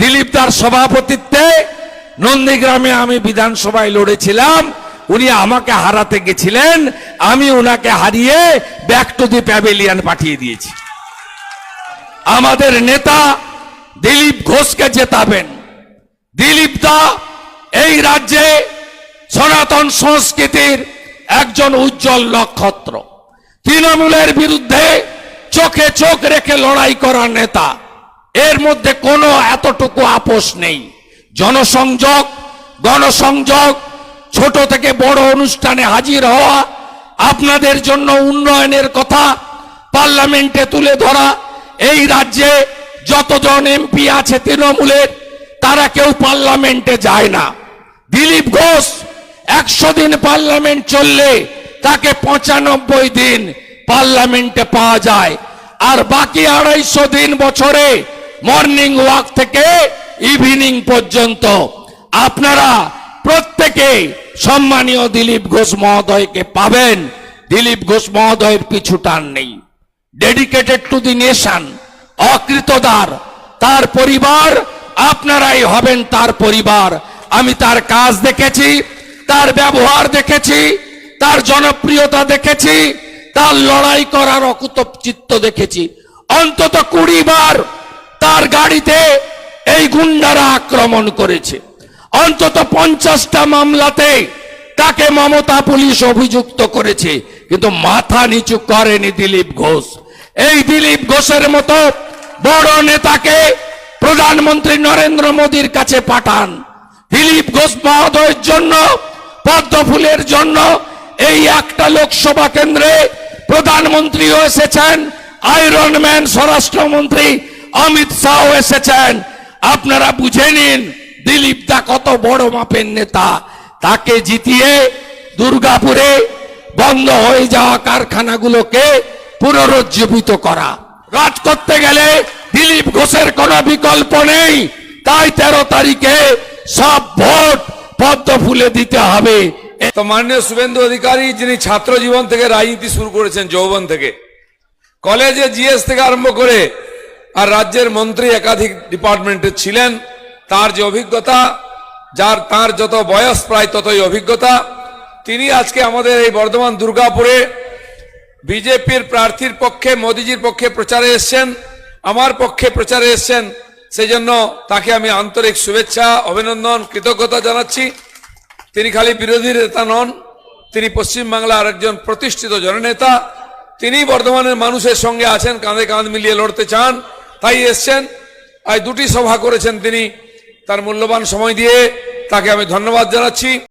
দিলীপ দার সভাপতিত্বে নন্দীগ্রামে আমি বিধানসভায় লড়েছিলাম। উনি আমাকে হারাতে গেছিলেন। আমি উনাকে হারিয়ে ব্যাক টু দি প্যাভিলিয়ন পাঠিয়ে দিয়েছি। আমাদের নেতা দিলীপ ঘোষকে জেতাবেন। দিলীপ দা এই রাজ্যে সনাতন সংস্কৃতির একজন উজ্জ্বল নক্ষত্র। তৃণমূলের বিরুদ্ধে চোখে চোখ রেখে লড়াই করা নেতা। এর মধ্যে কোনো এতটুকু আপোষ নেই। জনসংযোগ, গণসংযোগ, ছোট থেকে বড় অনুষ্ঠানে হাজির হওয়া, আপনাদের জন্য উন্নয়নের কথা পার্লামেন্টে তুলে ধরা, এই রাজ্যে যতজন এমপি আছে তৃণমূলের, তারা কেউ পার্লামেন্টে যায় না। দিলীপ ঘোষ, একশো দিন পার্লামেন্ট চললে তাকে পঁচানব্বই দিন পার্লামেন্টে পাওয়া যায়। আর বাকি আড়াইশো দিন বছরে মর্নিং ওয়াক থেকে ইভিনিং পর্যন্ত। আপনারা প্রত্যেকে সম্মানীয় দিলীপ ঘোষ মহোদয়কে পাবেন। দিলীপ ঘোষ মহোদয়ের পিছু টান নেই। ডেডিকেটেড টু দি নেশন অকৃতদার, তার পরিবার, আপনারাই হবেন তার পরিবার। আমি তার কাজ দেখেছি, তার ব্যবহার দেখেছি, তার জনপ্রিয়তা দেখেছি, তার লড়াই করার অকুত চিত্ত দেখেছি। অন্তত কুড়ি বার তার গাড়িতে এই গুন্ডারা আক্রমণ করেছে। অন্তত পঞ্চাশটা মামলাতে তাকে মমতা পুলিশ অভিযুক্ত করেছে। কিন্তু মাথা নিচু করেনি দিলীপ ঘোষ। এই দিলীপ ঘোষের মতো বড় নেতাকে প্রধানমন্ত্রী নরেন্দ্র মোদীর কাছে পাঠান। দিলীপ ঘোষ মহোদয়ের জন্য, পদ্ম ফুলের জন্য এই একটা লোকসভা কেন্দ্রে প্রধানমন্ত্রীও এসেছেন আয়রন ম্যান স্বরাষ্ট্রমন্ত্রী অমিত শাহ এসেছেন। আপনারা বুঝে নিন, দিলীপ দা কত বড় মাপের নেতা। তাকে জিতিয়ে দুর্গাপুরে বন্ধ হয়ে যাওয়া কারখানাগুলোকে পুনরুজ্জীবিত করা। রাজ করতে গেলে দিলীপ ঘোষের কোনো বিকল্প নেই। তাই তেরো তারিখে সব ভোট পদ্ম ফুলে দিতে হবে। তো মাননীয় শুভেন্দু অধিকারী, যিনি ছাত্র জীবন থেকে রাজনীতি শুরু করেছেন, যৌবন থেকে। কলেজে জিএস থেকে আরম্ভ করে আর রাজ্যের মন্ত্রী একাধিক ডিপার্টমেন্টে ছিলেন, তার যে অভিজ্ঞতা, যার, তার যত বয়স প্রায় ততই অভিজ্ঞতা। তিনি আজকে আমাদের এই বর্ধমান দুর্গাপুরে বিজেপির প্রার্থীর পক্ষে, মোদিজির পক্ষে প্রচারে এসছেন, আমার পক্ষে প্রচারে এসছেন। সেই জন্য তাকে আমি আন্তরিক শুভেচ্ছা, অভিনন্দন, কৃতজ্ঞতা জানাচ্ছি। তিনি খালি বিরোধী নেতা নন, তিনি পশ্চিমবাংলার একজন প্রতিষ্ঠিত জননেতা। তিনি বর্ধমানের মানুষের সঙ্গে আছেন, কাঁধে কাঁধ মিলিয়ে লড়তে চান। তাই এসছেন। আজ দুটি সভা করেছেন তিনি। তার মূল্যবান সময় দিয়ে তাকে আমি ধন্যবাদ জানাচ্ছি।